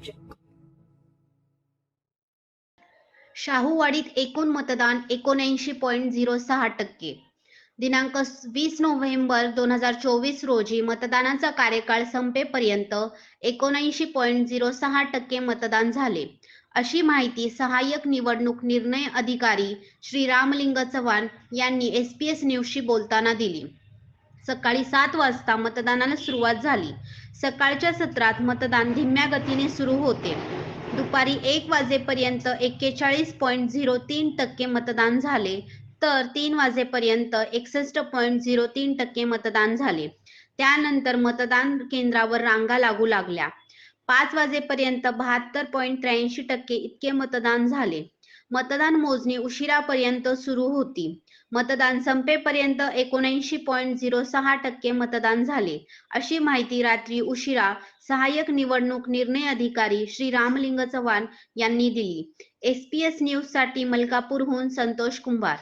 पाहिजे शाहूवाडीत एकूण मतदान एकोणऐंशी पॉईंट झिरो सहा टक्के. दिनांक वीस नोव्हेंबर दोन हजार चोवीस रोजी मतदानाचा कार्यकाळ संपेपर्यंत एकोणऐंशी पॉईंट झिरो सहा टक्के मतदान झाले. अशी माहिती सहाय्यक निवडणूक निर्णय अधिकारी श्री रामलिंग चव्हाण यांनी एस पी एस न्यूजशी बोलताना दिली. सकाळी सात वाजता मतदानाला सुरुवात झाली. सकाळच्या सत्रात मतदान धीम्या गतीने सुरू होते. दुपारी एक वाजेपर्यंत एक्केचाळीस पॉईंट झिरो तीन टक्के मतदान झाले तर तीन वाजेपर्यंत एकसष्ट पॉईंट झिरो तीन टक्के मतदान झाले. त्यानंतर मतदान केंद्रावर रांगा लागू लागल्या. पाच वाजेपर्यंत बहात्तर पॉईंट त्र्याऐंशी टक्के इतके मतदान झाले. मतदान मोजणी उशिरापर्यंत सुरू होती. मतदान संपेपर्यंत एकोणऐंशी पॉईंट झिरो सहा टक्के मतदान झाले. अशी माहिती रात्री उशिरा सहाय्यक निवडणूक निर्णय अधिकारी श्री रामलिंग चव्हाण यांनी दिली. एस पी एस न्यूजसाठी मलकापूरहून संतोष कुंभार.